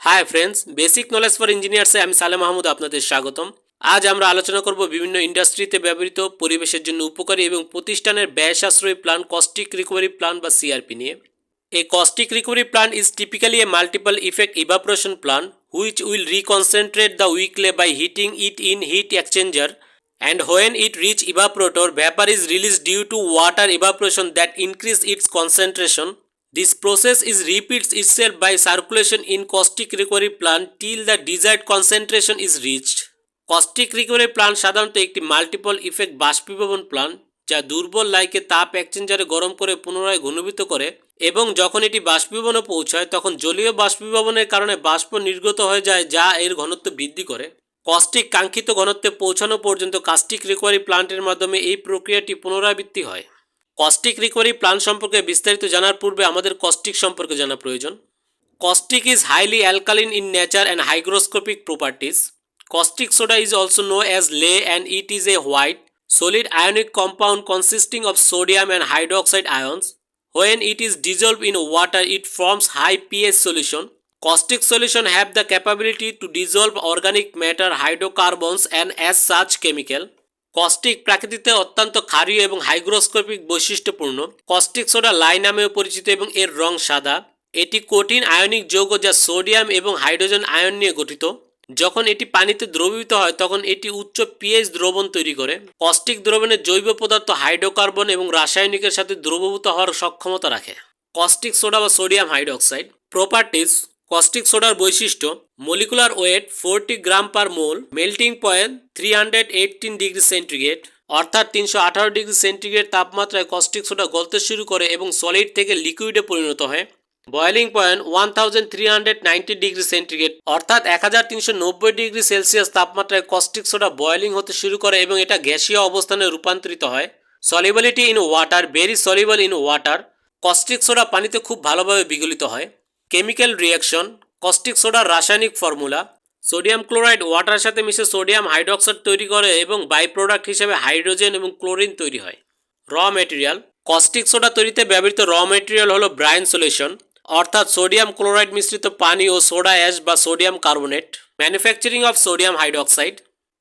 Hi friends basic knowledge for ইঞ্জিনিয়ার্সে আমি সালে মাহমুদ আপনাদের স্বাগতম আজ আমরা আলোচনা করব বিভিন্ন ইন্ডাস্ট্রিতে ব্যবহৃত পরিবেশের জন্য উপকারী এবং প্রতিষ্ঠানের ব্যয় সাশ্রয়ী প্ল্যান কস্টিক রিকভারি প্ল্যান বা সিআরপি নিয়ে A caustic recovery plant is typically a multiple effect evaporation plant which will reconcentrate the weakly by heating it in heat exchanger and when it reach evaporator vapor is released due to water evaporation that increase its concentration this process is repeats itself by circulation in caustic recovery plant till the desired concentration is reached. Caustic recovery plant সাধারণত একটি multiple effect বাষ্পীভবন plant যা দুর্বল লাইকে তাপ এক্সচেঞ্জারে গরম করে পুনরায় ঘনীভূত করে এবং যখন এটি বাষ্পীভবনে পৌঁছায়, তখন জলীয় বাষ্পীভবনের কারণে বাষ্প নির্গত হয়ে যায়, যা এর ঘনত্ব বৃদ্ধি করে। কস্টিক কাঙ্ক্ষিত ঘনত্বে পৌঁছানো পর্যন্ত কাস্টিক রিকভারি প্ল্যান্টের মাধ্যমে এই প্রক্রিয়াটি পুনরাবৃত্তি হয়। কস্টিক রিকভারি প্ল্যান সম্পর্কে বিস্তারিত জানার পূর্বে আমাদের কস্টিক সম্পর্কে জানা প্রয়োজন। Caustic is highly alkaline in nature and hygroscopic properties caustic soda is also known as lye and it is a white solid ionic compound consisting of sodium and hydroxide ions when it is dissolve in water it forms high pH solution caustic solution have the capability to dissolve organic matter hydrocarbons and as such chemical caustic প্রাকৃতিতে অত্যন্ত ক্ষারীয় এবং hygroscopic বৈশিষ্ট্যপূর্ণ। Caustic soda lye নামেও পরিচিত এবং এর রং সাদা। এটি কঠিন আয়নিক যৌগ যা সোডিয়াম এবং হাইড্রোজেন আয়ন নিয়ে গঠিত। যখন এটি পানিতে দ্রবীভূত হয়, তখন এটি উচ্চ পিএইচ দ্রবণ তৈরি করে। কস্টিক দ্রবণের জৈব পদার্থ হাইড্রোকার্বন এবং রাসায়নিকের সাথে দ্রবীভূত হওয়ার সক্ষমতা রাখে। কস্টিক সোডা বা সোডিয়াম হাইড্রোক্সাইড, প্রপার্টিস কস্টিক সোডার বৈশিষ্ট্য molecular weight forty gram per mole melting point three hundred eighteen degree centigrade অর্থাৎ তিনশো আঠারো ডিগ্রি সেন্টিগ্রেড তাপমাত্রায় কস্টিক সোডা গলতে শুরু করে এবং সলিড থেকে লিকুইডে পরিণত হয়। Boiling point one thousand three hundred ninety degree centigrade অর্থাৎ এক হাজার তিনশো নব্বই ডিগ্রি সেলসিয়াস তাপমাত্রায় কস্টিক সোডা বয়েলিং হতে শুরু করে এবং এটা গ্যাসীয় অবস্থানে রূপান্তরিত হয়। Solubility in water very soluble in water caustic soda পানিতে খুব ভালোভাবে বিগলিত হয়। কেমিক্যাল রিয়াকশন কস্টিক সোডার রাসায়নিক ফর্মুলা সোডিয়াম ক্লোরাইড ওয়াটার সাথে মিশে সোডিয়াম হাইড্রোক্সাইড তৈরি করে এবং বাই প্রোডাক্ট হিসেবে হাইড্রোজেন এবং ক্লোরিন তৈরি হয়। র মেটেরিয়াল কস্টিক সোডা তৈরিতে ব্যবহৃত র মেটেরিয়াল হলো ব্রাইন সলিউশন অর্থাৎ সোডিয়াম ক্লোরাইড মিশ্রিত পানি ও সোডা অ্যাশ বা sodium carbonate manufacturing of sodium hydroxide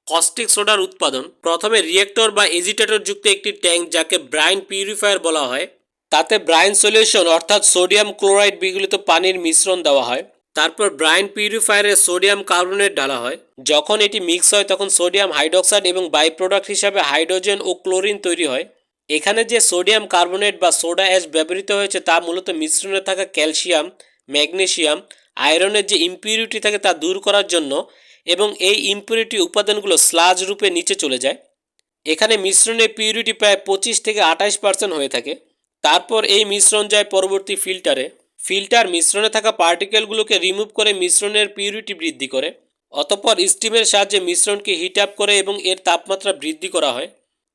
caustic সোডার উৎপাদন, প্রথমে রিয়েক্টর বা এজিটেটর যুক্ত একটি ট্যাঙ্ক যাকে ব্রাইন পিউরিফায়ার বলা হয়। তাতে ব্রাইন সলিউশন, অর্থাৎ সোডিয়াম ক্লোরাইড বিগলিত পানির মিশ্রণ দেওয়া হয়। তারপর ব্রাইন পিউরিফায়ারে সোডিয়াম কার্বনেট ঢালা হয়। যখন এটি মিক্স হয়, তখন সোডিয়াম হাইড্রোক্সাইড এবং বাই প্রোডাক্ট হিসাবে হাইড্রোজেন ও ক্লোরিন তৈরি হয়। এখানে যে সোডিয়াম কার্বনেট বা সোডা অ্যাশ ব্যবহৃত হয়েছে, তা মূলত মিশ্রণে থাকা ক্যালসিয়াম ম্যাগনেশিয়াম আয়রনের যে ইম্পিউরিটি থাকে তা দূর করার জন্য এবং এই ইম্পিউরিটি উপাদানগুলো স্লাজ রূপে নিচে চলে যায়। এখানে মিশ্রণের পিউরিটি প্রায় পঁচিশ থেকে আঠাশ পার্সেন্ট হয়ে থাকে। তারপর এই মিশ্রণ যায় পরবর্তী ফিল্টারে। ফিল্টার মিশ্রণে থাকা পার্টিকেলগুলোকে রিমুভ করে মিশ্রণের পিউরিটি বৃদ্ধি করে। অতঃপর স্টিমের সাহায্যে মিশ্রণকে হিট আপ করে এবং এর তাপমাত্রা বৃদ্ধি করা হয়।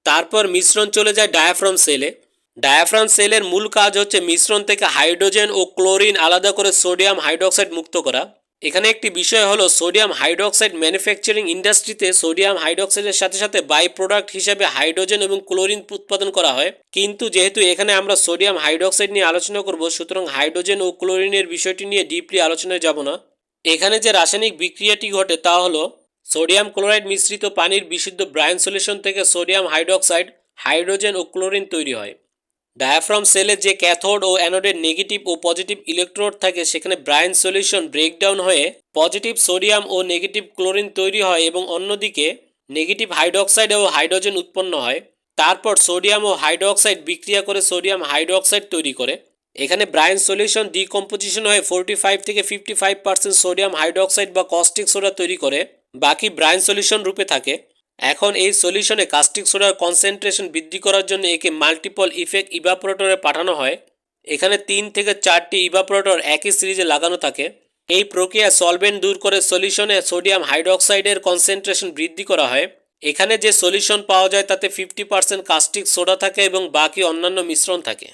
তারপর মিশ্রণ চলে যায় ডায়াফ্রাম সেলে ডায়াফ্রাম সেলের মূল কাজ হচ্ছে মিশ্রণ থেকে হাইড্রোজেন ও ক্লোরিন আলাদা করে সোডিয়াম হাইড্রোক্সাইড মুক্ত করা। এখানে একটি বিষয় হলো সোডিয়াম হাইড্রোক্সাইড ম্যানুফ্যাকচারিং ইন্ডাস্ট্রিতে সোডিয়াম হাইড্রোক্সাইডের সাথে সাথে বাই প্রোডাক্ট হিসেবে হাইড্রোজেন এবং ক্লোরিন উৎপাদন করা হয়। কিন্তু যেহেতু এখানে আমরা সোডিয়াম হাইড্রোক্সাইড নিয়ে আলোচনা করব, সুতরাং হাইড্রোজেন ও ক্লোরিনের বিষয়টি নিয়ে ডিপলি আলোচনায় যাব না। এখানে যে রাসায়নিক বিক্রিয়াটি ঘটে তা হলো, সোডিয়াম ক্লোরাইড মিশ্রিত পানির বিশুদ্ধ ব্রায়ন সলিউশন থেকে সোডিয়াম হাইড্রোক্সাইড, হাইড্রোজেন ও ক্লোরিন তৈরি হয়। ডায়াফ্রাম সেলে যে ক্যাথোড ও অ্যানোডের নেগেটিভ ও পজিটিভ ইলেকট্রোড থাকে, সেখানে ব্রায়ন সলিউশন ব্রেকডাউন হয়ে পজিটিভ সোডিয়াম ও নেগেটিভ ক্লোরিন তৈরি হয় এবং অন্যদিকে নেগেটিভ হাইড্রোক্সাইড ও হাইড্রোজেন উৎপন্ন হয়। তারপর সোডিয়াম ও হাইড্রোক্সাইড বিক্রিয়া করে সোডিয়াম হাইড্রোক্সাইড তৈরি করে। এখানে ব্রায়ন সলিউশন ডিকম্পোজিশন হয়ে ফোরটি ফাইভ থেকে fifty five percent sodium hydroxide বা কস্টিক সোডা তৈরি করে। বাকি ব্রায়ন সলিউশন রূপে থাকে। এখন এই সলিউশনে কাস্টিক সোডার কনসেন্ট্রেশন বৃদ্ধি করার জন্য একে মাল্টিপল ইফেক্ট ইভাপোরেটরে পাঠানো হয়। এখানে তিন থেকে চারটি ইভাপোরেটর একই সিরিজে লাগানো থাকে। এই প্রক্রিয়া সলভেন্ট দূর করে সলিউশনে সোডিয়াম হাইড্রোক্সাইডের কনসেন্ট্রেশন বৃদ্ধি করা হয়। এখানে যে সলিউশন পাওয়া যায় তাতে ফিফটি পার্সেন্ট কাস্টিক সোডা থাকে এবং বাকি অন্যান্য মিশ্রণ থাকে।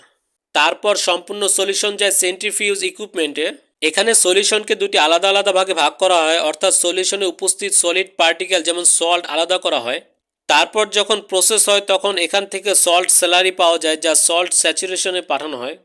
তারপর সম্পূর্ণ সলিউশন যায় সেন্ট্রিফিউজ ইকুইপমেন্টে। এখানে সলিউশনকে দুটি আলাদা আলাদা ভাগে ভাগ করা হয়, অর্থাৎ সলিউশনে উপস্থিত সলিড পার্টিকেল যেমন সল্ট আলাদা করা হয়। তারপর যখন প্রসেস হয়, তখন এখান থেকে সল্ট স্যালারি পাওয়া যায়, যা সল্ট স্যাচুরেশনে পাঠানো হয়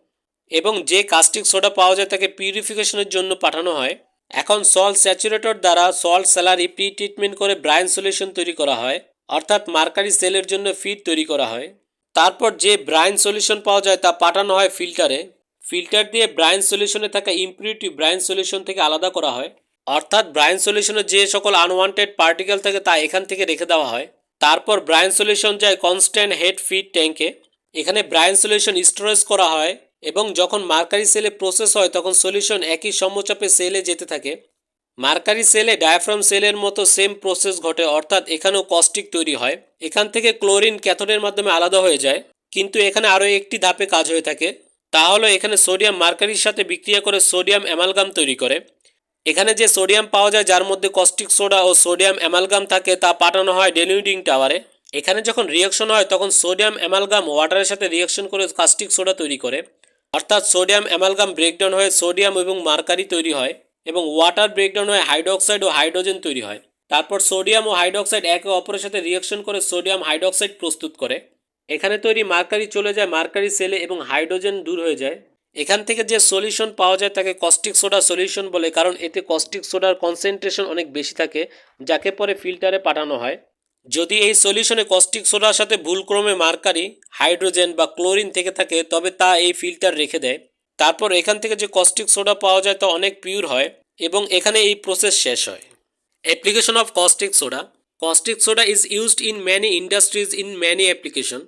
এবং যে কাস্টিক সোডা পাওয়া যায়, তাকে পিউরিফিকেশনের জন্য পাঠানো হয়। এখন সল্ট স্যাচুরেটর দ্বারা সল্ট স্যালারি প্রি ট্রিটমেন্ট করে ব্রাইন সলিউশন তৈরি করা হয়, অর্থাৎ মার্কারি সেলের জন্য ফিড তৈরি করা হয়। তারপর যে ব্রাইন সলিউশন পাওয়া যায়, তা পাঠানো হয় ফিল্টারে ফিল্টার দিয়ে ব্রাইন সলিউশনে থাকা ইম্পিউরিটি ব্রাইন সলিউশন থেকে আলাদা করা হয়। অর্থাৎ ব্রাইন সলিউশনে যে সকল আনওয়ান্টেড পার্টিকেল থাকে তা এখান থেকে রেখে দেওয়া হয়। তারপর ব্রাইন সলিউশন যায় কনস্ট্যান্ট হেড ফিড ট্যাঙ্কে এখানে ব্রাইন সলিউশন স্টোরেজ করা হয় এবং যখন মার্কারি সেলে প্রসেস হয় তখন সলিউশন একই সমচাপে সেলে যেতে থাকে। মার্কারি সেলে ডায়াফ্রাম সেলের মতো সেম প্রসেস ঘটে, অর্থাৎ এখানেও কস্টিক তৈরি হয়। এখান থেকে ক্লোরিন ক্যাথোডের মাধ্যমে আলাদা হয়ে যায়। কিন্তু এখানে আরও একটি ধাপে কাজ হয়ে থাকে। তা হলো এখানে সোডিয়াম মার্কারির সাথে বিক্রিয়া করে সোডিয়াম অ্যামালগাম তৈরি করে। এখানে যে সোডিয়াম পাওয়া যায়, যার মধ্যে কস্টিক সোডা ও সোডিয়াম অ্যামালগাম থাকে, তা পাঠানো হয় ডেলিউডিং টাওয়ারে। এখানে যখন রিয়াকশন হয়, তখন সোডিয়াম অ্যামালগাম ওয়াটারের সাথে রিয়াকশন করে কাস্টিক সোডা তৈরি করে। অর্থাৎ সোডিয়াম অ্যামালগাম ব্রেকডাউন হয়ে সোডিয়াম এবং মার্কারি তৈরি হয় এবং ওয়াটার ব্রেকডাউন হয়ে হাইড্রোক্সাইড ও হাইড্রোজেন তৈরি হয়। তারপর সোডিয়াম ও হাইড্রোক্সাইড একে অপরের সাথে রিয়াকশন করে সোডিয়াম হাইড্রোক্সাইড প্রস্তুত করে। এখানে তৈরি মার্কারি চলে যায়, মার্কারি সেলে এবং হাইড্রোজেন দূর হয়ে যায়। এখান থেকে যে সলিউশন পাওয়া যায় তাকে কস্টিক সোডা সলিউশন বলে, কারণ এতে কস্টিক সোডার কনসেন্ট্রেশন অনেক বেশি থাকে, যাকে পরে ফিল্টারে পাঠানো হয়। যদি এই সলিউশনে কস্টিক সোডার সাথে ভুলক্রমে মার্কারি, হাইড্রোজেন বা ক্লোরিন থেকে থাকে, তবে তা এই ফিল্টার রেখে দেয়। তারপর এখান থেকে যে কস্টিক সোডা পাওয়া যায় তা অনেক পিওর হয় এবং এখানে এই প্রসেস শেষ হয়। Application of caustic soda caustic soda is used in many industries in many application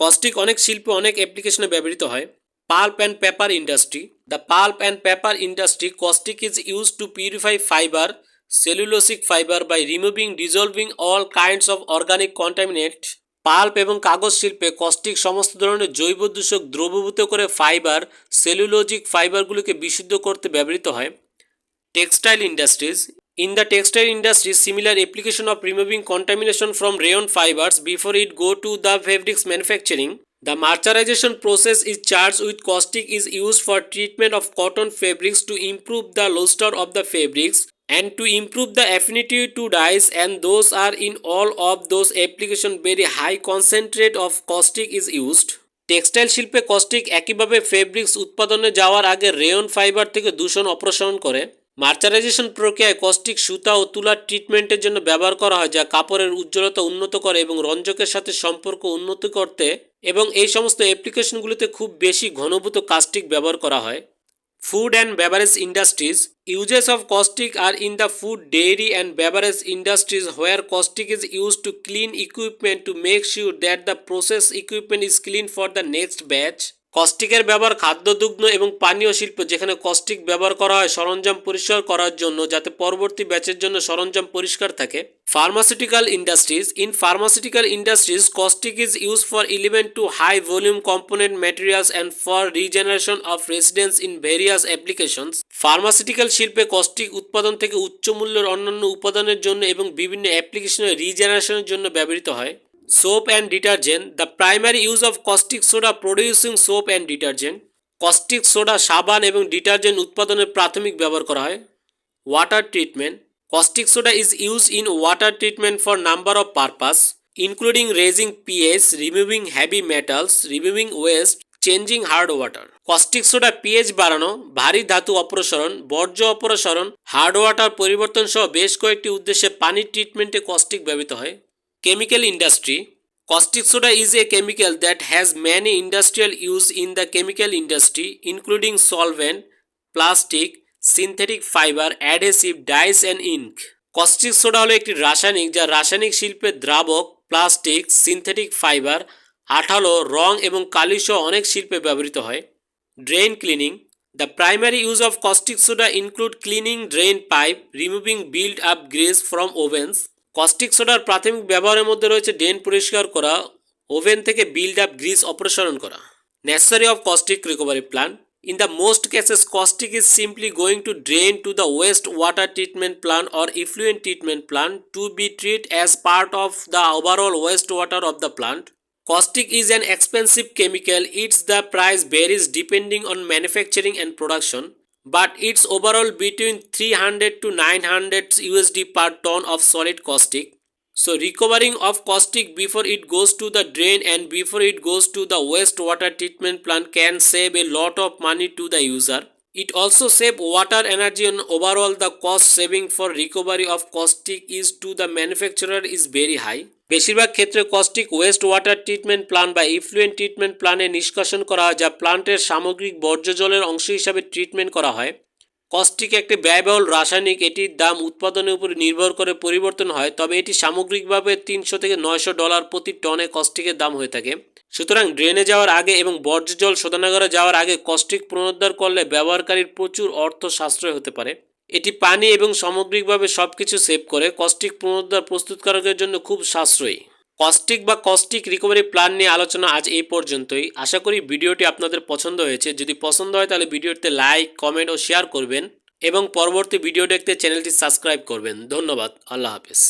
caustic অনেক শিল্পে অনেক অ্যাপ্লিকেশনে ব্যবহৃত হয়। Pulp and paper industry the pulp and paper industry caustic is use to purify fibre cellulosic fibre by removing dissolving all kinds of organic contaminate pulp এবং কাগজ শিল্পে caustic সমস্ত ধরনের জৈব দূষক দ্রবীভূত করে ফাইবার সেলুলোজিক ফাইবারগুলিকে বিশুদ্ধ করতে ব্যবহৃত হয়। Textile industries in the textile industry similar application of removing contamination from rayon fibers before it go to the fabrics manufacturing the mercerization process is charged with caustic is used for treatment of cotton fabrics to improve the luster of the fabrics and to improve the affinity to dyes and those are in all of those application very high concentrate of caustic is used textile শিল্পে caustic একইভাবে fabrics উৎপাদনে যাওয়ার আগে rayon fibre থেকে দূষণ অপসারণ করে মার্চারাইজেশন প্রক্রিয়ায় কস্টিক সুতা ও তুলার ট্রিটমেন্টের জন্য ব্যবহার করা হয়, যা কাপড়ের উজ্জ্বলতা উন্নত করে এবং রঞ্জকের সাথে সম্পর্ক উন্নত করতে এবং এই সমস্ত অ্যাপ্লিকেশনগুলিতে খুব বেশি ঘনভূত কাস্টিক ব্যবহার করা হয়। Food and beverage industries, uses of caustic are in the food dairy and beverage industries where caustic is use to clean equipment to make sure that the process equipment is clean for the next batch. কস্টিকের ব্যবহার খাদ্য দুগ্ধ এবং পানীয় শিল্প, যেখানে caustic ব্যবহার করা হয়, সরঞ্জাম পরিষ্কার করার জন্য, যাতে পরবর্তী ব্যাচের জন্য সরঞ্জাম পরিষ্কার থাকে। Pharmaceutical industries in pharmaceutical industries caustic is use for eluent to high volume component materials and for regeneration of residence in various applications pharmaceutical শিল্পে কস্টিক উৎপাদন থেকে উচ্চ মূল্যের অন্যান্য উপাদানের জন্য এবং বিভিন্ন অ্যাপ্লিকেশনের রিজেনারেশনের জন্য ব্যবহৃত হয়। Soap and detergent the primary use of caustic soda producing soap and detergent caustic soda সাবান এবং ডিটারজেন্ট উৎপাদনের প্রাথমিক ব্যবহার করা হয় water treatment caustic soda is used in water treatment for number of purpose including raising pH removing heavy metals removing waste changing hard water caustic soda pH বাড়ানো ভারী ধাতু অপসারণ বর্জ্য অপসারণ হার্ড ওয়াটার পরিবর্তন সহ বেশ কয়েকটি উদ্দেশ্যে পানির ট্রিটমেন্টে কস্টিক ব্যবহৃত হয় chemical industry caustic soda is a chemical that has many industrial use in the chemical industry including solvent plastic synthetic fiber adhesive dyes and ink caustic soda হলো একটি রাসায়নিক যা রাসায়নিক শিল্পে দ্রাবক প্লাস্টিক সিনথেটিক ফাইবার আঠালো রং এবং কালিসহ অনেক শিল্পে ব্যবহৃত হয় drain cleaning the primary use of caustic soda include cleaning drain pipe removing build up grease from ovens caustic সোডার প্রাথমিক ব্যবহারের মধ্যে রয়েছে ড্রেন পরিষ্কার করা ওভেন থেকে বিল্ড আপ গ্রিস অপসারণ করা। Necessary of caustic recovery plan in the most cases caustic is simply going to drain to the waste water treatment plan or effluent treatment plan to be treat as part of the overall waste water of the plant Caustic is an expensive chemical. Its the price varies depending on manufacturing and production, but it's overall between 300 to 900 USD per ton of solid caustic. So recovering of caustic before it goes to the drain and before it goes to the wastewater treatment plant can save a lot of money to the user. It also save water energy and overall the cost saving for recovery of caustic is to the manufacturer is very high. বেশিরভাগ ক্ষেত্রে caustic waste water treatment plant বা effluent treatment প্ল্যানে নিষ্কাশন করা হয় যা প্লান্টের সামগ্রিক বর্জ্য জলের অংশ হিসাবে ট্রিটমেন্ট করা হয় কস্টিক একটি ব্যয়বহুল রাসায়নিক, এটির দাম উৎপাদনের উপর নির্ভর করে পরিবর্তন হয়, তবে এটি সামগ্রিকভাবে তিনশো থেকে নয়শো ডলার প্রতি টনে কস্টিকের দাম হয়ে থাকে। সুতরাং ড্রেনে যাওয়ার আগে এবং বর্জ্য জল শোধনাগারে যাওয়ার আগে কস্টিক পুনরুদ্ধার করলে ব্যবহারকারীর প্রচুর অর্থ সাশ্রয় হতে পারে। এটি পানি এবং সামগ্রিকভাবে সব কিছু সেভ করে কস্টিক পুনরুদ্ধার প্রস্তুতকারকের জন্য খুব সাশ্রয়ী। কস্টিক বা কস্টিক রিকভারি প্ল্যান নিয়ে আলোচনা আজ এই পর্যন্তই। আশা করি ভিডিওটি আপনাদের পছন্দ হয়েছে। যদি পছন্দ হয় তাহলে ভিডিওতে লাইক কমেন্ট ও শেয়ার করবেন এবং পরবর্তী ভিডিও দেখতে চ্যানেলটি সাবস্ক্রাইব করবেন। ধন্যবাদ। আল্লাহ হাফেজ।